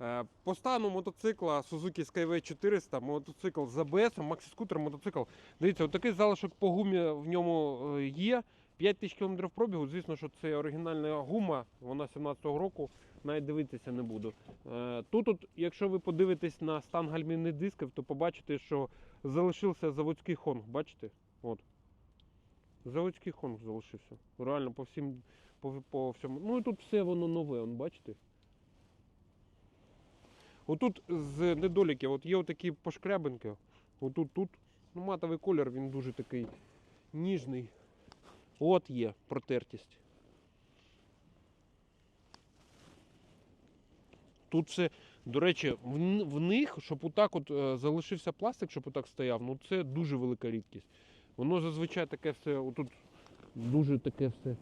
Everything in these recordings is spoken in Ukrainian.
Е, По стану мотоцикла Suzuki Skyway 400, мотоцикл з ABS, максі-скутер мотоцикл. Дивіться, отакий залишок по гумі в ньому е, є. 5 тисяч км пробігу. Звісно, що це оригінальна гума, вона 17-го року, навіть дивитися не буду. Е, Тут, от, якщо ви подивитесь на стан гальмівних дисків, то побачите, що залишився заводський хонг. Бачите? От. Заводський хонг залишився. Реально по всім по, по всьому. Ну і тут все воно нове, он, бачите? Отут з недоліків, от є отакі пошкрябинки. Отут тут. Ну, матовий колір, він дуже такий ніжний. От є протертість. Тут все, до речі, в, в них, щоб отак от е, залишився пластик, щоб отак стояв, ну це дуже велика рідкість. Воно зазвичай таке все, отут дуже таке все.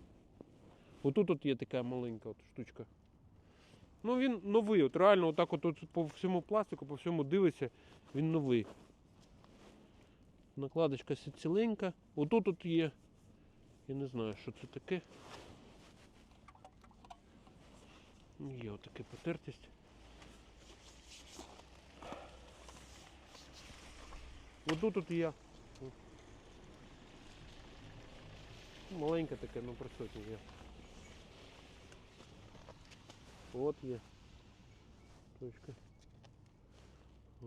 Отут от є така маленька от штучка. Ну він новий, от реально отак от, от по всьому пластику, по всьому дивиться, він новий. Накладочка ціленька. Отут от є. Я не знаю, що це таке. Є отака потертість. Отут тут є. Маленьке таке, ну присутнє є. От є. Точка.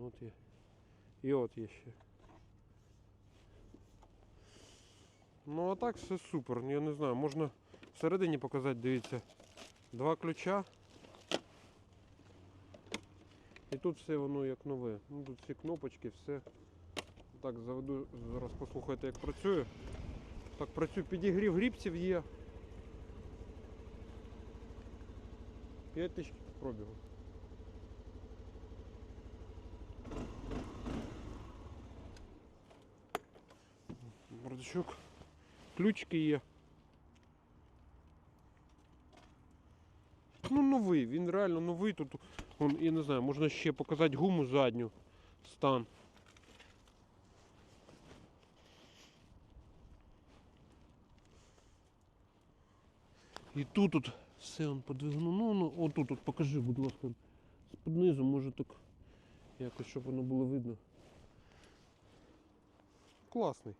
От є. І от є ще. Ну а так все супер. Я не знаю, можна всередині показати, дивіться. Два ключа. І тут все воно як нове. Ну тут всі кнопочки, все. Так, заведу, зараз послухайте, як працює. Так, працює, підігрів грібців є. 5 тисяч пробігу. Бардачок. Ключики є. Ну, новий, він реально новий. Тут, он, я не знаю, можна ще показати гуму задню. Стан. І тут от все он подвигну. Ну, ну отут от покажи, будь ласка. З-під може так якось, щоб воно було видно. Класний.